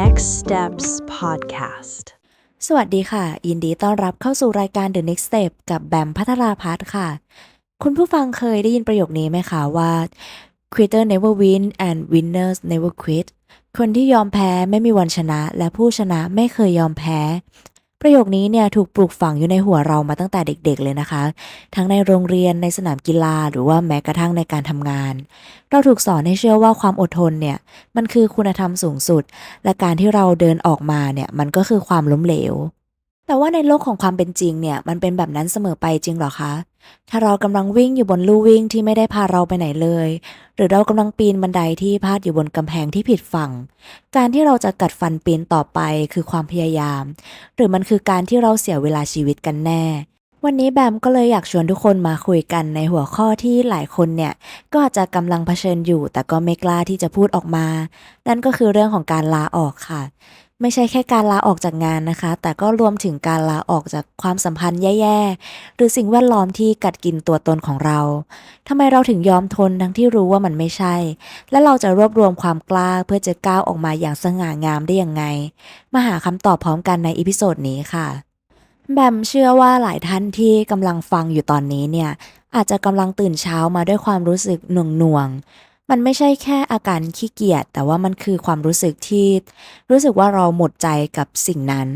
Next Steps Podcast สวัสดีค่ะ ยินดีต้อนรับเข้าสู่รายการ The Next Step กับแบมพัทราพัฒน์ค่ะ คุณผู้ฟังเคยได้ยินประโยคนี้ไหมคะว่า quitter never win and winners never quit คนที่ยอมแพ้ไม่มีวันชนะ และผู้ชนะไม่เคยยอมแพ้ ประโยคนี้เนี่ยถูกปลูกฝังอยู่ในหัวเรามาตั้งแต่เด็กๆเลยนะคะ ทั้งในโรงเรียนในสนามกีฬาหรือว่าแม้กระทั่งในการทำงาน เราถูกสอนให้เชื่อว่าความอดทนเนี่ยมันคือคุณธรรมสูงสุด และการที่เราเดินออกมาเนี่ยมันก็คือความล้มเหลว แต่ว่าในโลกของความเป็นจริงเนี่ยมันเป็นแบบนั้นเสมอไปจริงหรอคะ ถ้าเรากำลังวิ่งอยู่บนลู่วิ่งที่ไม่ได้พาเราไปไหนเลย หรือเรากำลังปีนบันไดที่พาดอยู่บนกำแพงที่ผิดฝั่ง การที่เราจะกัดฟันปีนต่อไปคือความพยายาม หรือมันคือการที่เราเสียเวลาชีวิตกันแน่ วันนี้แบมก็เลยอยากชวนทุกคนมาคุยกันในหัวข้อที่หลายคนเนี่ย ก็อาจจะกำลังเผชิญอยู่ แต่ก็ไม่กล้าที่จะพูดออกมา นั่นก็คือเรื่องของการลาออกค่ะ ไม่ใช่แค่การลาออกจากงานนะคะ แต่ก็รวมถึงการลาออกจากความสัมพันธ์แย่ๆ หรือสิ่งแวดล้อมที่กัดกินตัวตนของเรา ทำไมเราถึงยอมทนทั้งที่รู้ว่ามันไม่ใช่ และเราจะรวบรวมความกล้าเพื่อจะก้าวออกมาอย่างสง่างามได้ยังไง มาหาคำตอบพร้อมกันในอีพิโซดนี้ค่ะ แบมเชื่อว่าหลายท่านที่กำลังฟังอยู่ตอนนี้เนี่ย อาจจะกำลังตื่นเช้ามาด้วยความรู้สึกหน่วงหน่วงๆ มันไม่ใช่แค่อาการขี้เกียจแต่ว่ามันคือความรู้สึกที่ รู้สึกว่าเราหมดใจกับสิ่งนั้น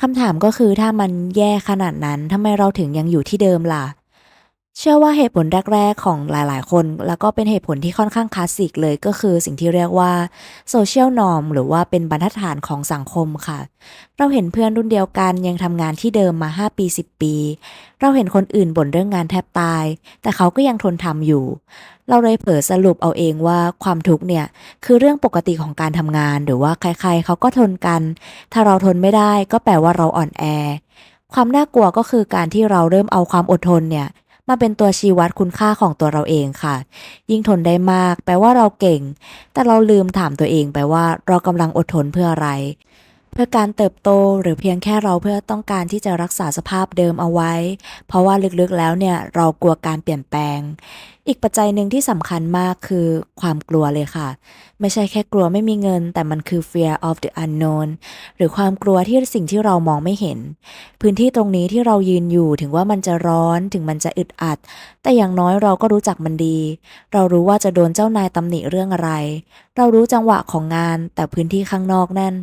คำถามก็คือถ้ามันแย่ขนาดนั้นทำไมเราถึงยังอยู่ที่เดิมล่ะ เชื่อว่าเหตุผลแรกๆของหลายๆ คน แล้วก็เป็นเหตุผลที่ค่อนข้างคลาสสิกเลยก็คือสิ่งที่เรียกว่าโซเชียลนอมหรือว่าเป็นบรรทัดฐานของสังคมค่ะ เราเห็นเพื่อนรุ่นเดียวกันยังทำงานที่เดิมมา 5 ปี 10 ปี เราเห็นคนอื่นบ่นเรื่องงานแทบตาย แต่เขาก็ยังทนทำอยู่ เราเลยเผลอสรุปเอาเองว่าความทุกข์เนี่ยคือเรื่องปกติของการทำงาน หรือว่าใครๆเขาก็ทนกัน ถ้าเราทนไม่ได้ก็แปลว่าเราอ่อนแอ ความน่ากลัวก็คือการที่เราเริ่มเอาความอดทนเนี่ยมาเป็นตัวชี้วัดคุณค่าของตัวเราเองค่ะ ยิ่งทนได้มาก แปลว่าเราเก่ง แต่เราลืมถามตัวเองไปว่าเรากำลังอดทนเพื่ออะไร เพื่อการเติบโตหรือเพียงแค่เราเพื่อต้องการที่จะรักษาสภาพเดิมเอาไว้ เพราะว่าลึกๆแล้วเนี่ยเรากลัวการเปลี่ยนแปลงอีกปัจจัยหนึ่งที่สำคัญมากคือความกลัวเลยค่ะ ไม่ใช่แค่กลัวไม่มีเงิน แต่มันคือ fear of the unknown หรือความกลัวที่สิ่งที่เรามองไม่เห็น พื้นที่ตรงนี้ที่เรายืนอยู่ถึงว่ามันจะร้อนถึงมันจะอึดอัด แต่อย่างน้อยเราก็รู้จักมันดี เรารู้ว่าจะโดนเจ้านายตำหนิเรื่องอะไร เรารู้จังหวะของงานแต่พื้นที่ข้างนอกนั่น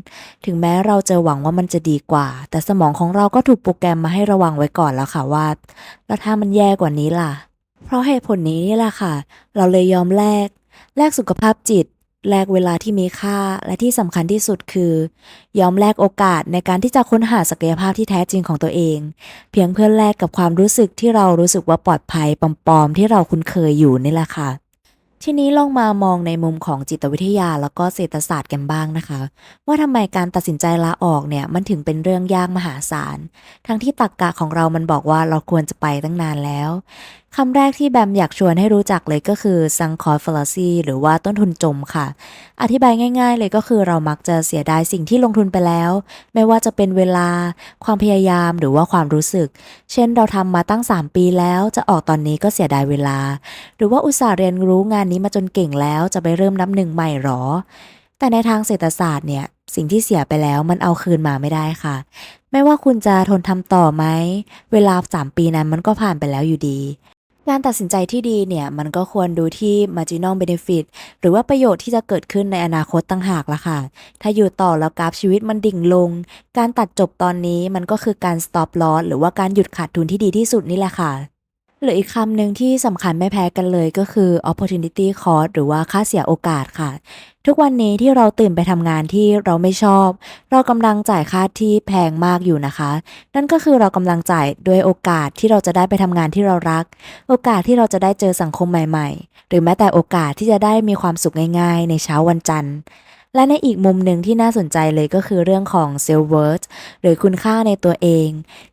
ถึงแม้เราจะหวังว่ามันจะดีกว่า แต่สมองของเราก็ถูกโปรแกรมมาให้ระวังไว้ก่อนแล้วค่ะว่า แล้วถ้ามันแย่กว่านี้ล่ะ เพราะเหตุผลนี้นี่แหละค่ะ เราเลยยอมแลก แลกสุขภาพจิต แลกเวลาที่มีค่า และที่สำคัญที่สุดคือ ยอมแลกโอกาสในการที่จะค้นหาศักยภาพที่แท้จริงของตัวเอง เพียงเพื่อแลกกับความรู้สึกที่เรารู้สึกว่าปลอดภัยปลอมๆที่เราคุ้นเคยอยู่นี่แหละค่ะทีนี้ลองมามองในมุมของจิตวิทยาแล้วก็เศรษฐศาสตร์กันบ้างนะคะ ว่าทำไมการตัดสินใจลาออกเนี่ยมันถึงเป็นเรื่องยากมหาศาล ทั้งที่ตรรกกะของเรามันบอกว่าเราควรจะไปตั้งนานแล้วคำแรกที่แบมอยากชวนให้รู้จักเลยก็คือ sunk cost fallacy หรือว่าต้นทุนจมค่ะ อธิบายง่าย ๆ เลยก็คือเรามักจะเสียดายสิ่งที่ลงทุนไปแล้ว ไม่ว่าจะเป็นเวลา ความพยายามหรือว่าความรู้สึก เช่นเราทำมาตั้ง 3 ปีแล้วจะออกตอนนี้ก็เสียดายเวลา หรือว่าอุตส่าห์เรียนรู้งานนี้มาจนเก่งแล้วจะไปเริ่มนับหนึ่งใหม่หรอ แต่ในทางเศรษฐศาสตร์เนี่ยสิ่งที่เสียไปแล้วมันเอาคืนมาไม่ได้ค่ะ ไม่ว่าคุณจะทนทำต่อไหม เวลา3ปีนั้นมันก็ผ่านไปแล้วอยู่ดี การตัดสินใจที่ดีเนี่ย มันก็ควรดูที่ marginal benefit หรือว่าประโยชน์ที่จะเกิดขึ้นในอนาคตตั้งหากละค่ะ ถ้าอยู่ต่อแล้วกราฟชีวิตมันดิ่งลง การตัดจบตอนนี้มันก็คือการ stop loss หรือว่าการหยุดขาดทุนที่ดีที่สุดนี่แหละค่ะ หรืออีกคำหนึ่งที่สำคัญไม่แพ้กันเลยก็คือ opportunity cost หรือว่าค่าเสียโอกาสค่ะ ทุกวันนี้ที่เราตื่นไปทำงานที่เราไม่ชอบ เรากำลังจ่ายค่าที่แพงมากอยู่นะคะ นั่นก็คือเรากำลังจ่ายด้วยโอกาสที่เราจะได้ไปทำงานที่เรารัก โอกาสที่เราจะได้เจอสังคมใหม่ ๆ หรือแม้แต่โอกาสที่จะได้มีความสุขง่าย ๆ ในเช้าวันจันทร์ และในอีกมุมหนึ่งที่น่าสนใจเลยก็คือเรื่องของ self worth หรือคุณค่าในตัวเอง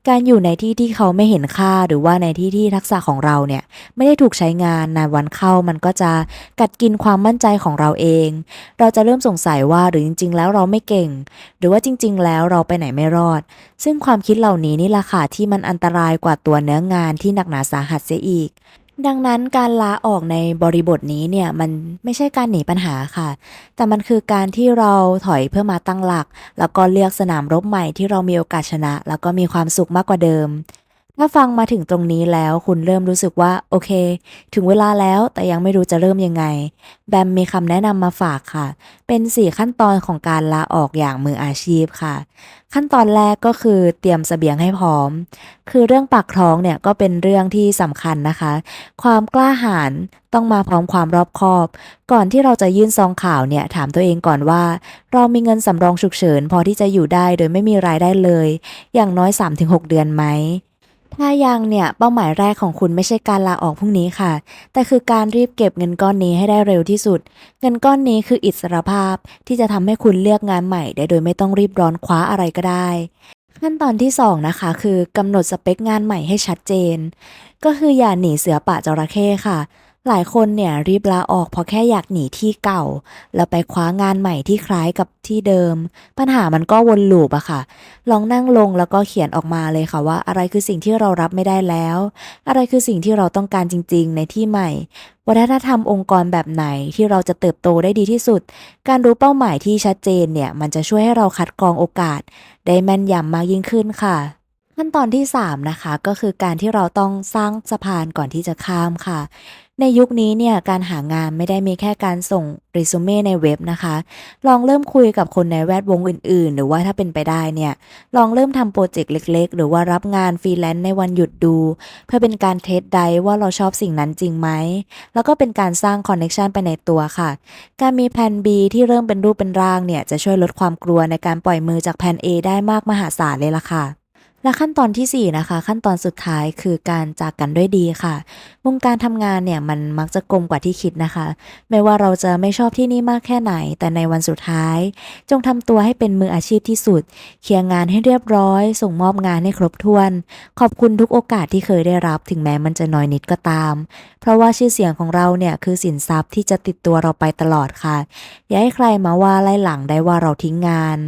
การอยู่ในที่ที่เขาไม่เห็นค่าหรือว่าในที่ที่ทักษะของเราเนี่ยไม่ได้ถูกใช้งานนานวันเข้ามันก็จะกัดกินความมั่นใจของเราเอง เราจะเริ่มสงสัยว่าหรือจริง ๆ แล้วเราไม่เก่ง หรือว่าจริง ๆ แล้วเราไปไหนไม่รอด ซึ่งความคิดเหล่านี้นี่แหละค่ะที่มันอันตรายกว่าตัวเนื้องานที่หนักหนาสาหัสเสียอีก ดังนั้นการลาออกในบริบทนี้เนี่ยมันไม่ใช่การหนีปัญหาค่ะ แต่มันคือการที่เราถอยเพื่อมาตั้งหลัก แล้วก็เลือกสนามรบใหม่ที่เรามีโอกาสชนะ แล้วก็มีความสุขมากกว่าเดิม ถ้าฟังมาถึงตรงนี้แล้วคุณเริ่มรู้สึกว่า โอเค ถึงเวลาแล้วแต่ยังไม่รู้จะเริ่มยังไง แบมมีคำแนะนำมาฝากค่ะ เป็น 4 ขั้นตอนของการลาออกอย่างมืออาชีพค่ะ ขั้นตอนแรกก็คือเตรียมเสบียงให้พร้อม คือเรื่องปากท้องเนี่ยก็เป็นเรื่องที่สำคัญนะคะ ความกล้าหาญต้องมาพร้อมความรอบคอบ ก่อนที่เราจะยื่นซองข่าวเนี่ยถามตัวเองก่อนว่า เรามีเงินสำรองฉุกเฉิน พอที่จะอยู่ได้โดยไม่มีรายได้เลย อย่างน้อย 3-6 เดือนไหม ถ้ายังเนี่ยเป้าหมายแรกของคุณไม่ใช่การลาออกพรุ่งนี้ค่ะ แต่คือการรีบเก็บเงินก้อนนี้ให้ได้เร็วที่สุด เงินก้อนนี้คืออิสรภาพที่จะทำให้คุณเลือกงานใหม่ได้โดยไม่ต้องรีบร้อนคว้าอะไรก็ได้ ขั้นตอนที่ 2 นะคะ คือกำหนดสเปคงานใหม่ให้ชัดเจน ก็คืออย่าหนีเสือป่าจระเข้ค่ะ หลายคนเนี่ยรีบลาออกเพราะแค่อยากหนีที่เก่า แล้วไปคว้างานใหม่ที่คล้ายกับที่เดิม ปัญหามันก็วนลูปอะค่ะ ลองนั่งลงแล้วก็เขียนออกมาเลยค่ะว่า อะไรคือสิ่งที่เรารับไม่ได้แล้ว อะไรคือสิ่งที่เราต้องการจริง ๆ ในที่ใหม่ วัฒนธรรมองค์กรแบบไหนที่เราจะเติบโตได้ดีที่สุด การรู้เป้าหมายที่ชัดเจนเนี่ยมันจะช่วยให้เราคัดกรองโอกาส ได้แม่นยำมากยิ่งขึ้นค่ะขั้นตอนที่3นะคะก็คือการที่เราต้องสร้างสะพานก่อนที่จะข้ามค่ะ ในยุคนี้เนี่ยการหางานไม่ได้มีแค่การส่งรีซูเม่ในเว็บนะคะ ลองเริ่มคุยกับคนในแวดวงอื่น ๆ หรือว่าถ้าเป็นไปได้เนี่ย ลองเริ่มทำโปรเจกต์เล็ก ๆ หรือว่ารับงานฟรีแลนซ์ในวันหยุดดู เพื่อเป็นการเทสไดว่าเราชอบสิ่งนั้นจริงไหม แล้วก็เป็นการสร้างคอนเน็ชันไปในตัวค่ะ การมีแผน B ที่เริ่มเป็นรูปเป็นร่างเนี่ยจะช่วยลดความกลัวในการปล่อยมือจากแผน A ได้มากมหาศาลเลยล่ะค่ะ และขั้นตอนทีสี่ 4 นะคะ ขั้นตอนสุดท้ายคือการจากกันด้วยดีค่ะวงการทำงานเนี่ยมันมักจะกลมกว่าที่คิดนะคะ ไม่ว่าเราจะไม่ชอบที่นี่มากแค่ไหน แต่ในวันสุดท้าย จงทำตัวให้เป็นมืออาชีพที่สุด เคลียร์งานให้เรียบร้อย ส่งมอบงานให้ครบถ้วน ขอบคุณทุกโอกาสที่เคยได้รับ ถึงแม้มันจะน้อยนิดก็ตาม เพราะว่าชื่อเสียงของเราเนี่ยคือสินทรัพย์ที่จะติดตัวเราไปตลอดค่ะ อย่าให้ใครมาว่าไล่หลังได้ว่าเราทิ้งงาน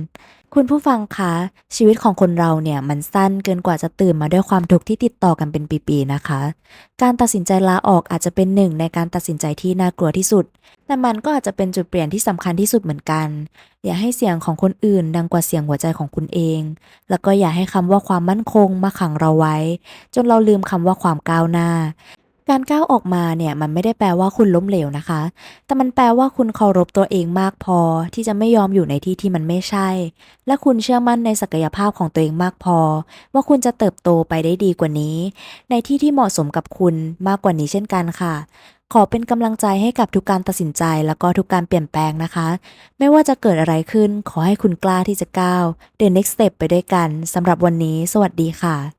คุณผู้ฟังคะ ชีวิตของคนเราเนี่ยมันสั้นเกินกว่าจะตื่นมาด้วยความทุกข์ที่ติดต่อกันเป็นปีๆนะคะ การตัดสินใจลาออกอาจจะเป็นหนึ่งในการตัดสินใจที่น่ากลัวที่สุด แต่มันก็อาจจะเป็นจุดเปลี่ยนที่สำคัญที่สุดเหมือนกัน อย่าให้เสียงของคนอื่น ดังกว่าเสียงหัวใจของคุณเอง แล้วก็อย่าให้คำว่าความมั่นคงมาขังเราไว้ จนเราลืมคำว่าความก้าวหน้า การก้าวออกมาเนี่ยมันไม่ได้แปลว่าคุณล้มเหลวนะคะ แต่มันแปลว่าคุณเคารพตัวเองมากพอ ที่จะไม่ยอมอยู่ในที่ที่มันไม่ใช่ และคุณเชื่อมั่นในศักยภาพของตัวเองมากพอ ว่าคุณจะเติบโตไปได้ดีกว่านี้ ในที่ที่เหมาะสมกับคุณมากกว่านี้เช่นกันค่ะ ขอเป็นกำลังใจให้กับทุกการตัดสินใจแล้วก็ทุกการเปลี่ยนแปลงนะคะ ไม่ว่าจะเกิดอะไรขึ้น ขอให้คุณกล้าที่จะก้าว The next step ไปด้วยกันสำหรับวันนี้ สวัสดีค่ะ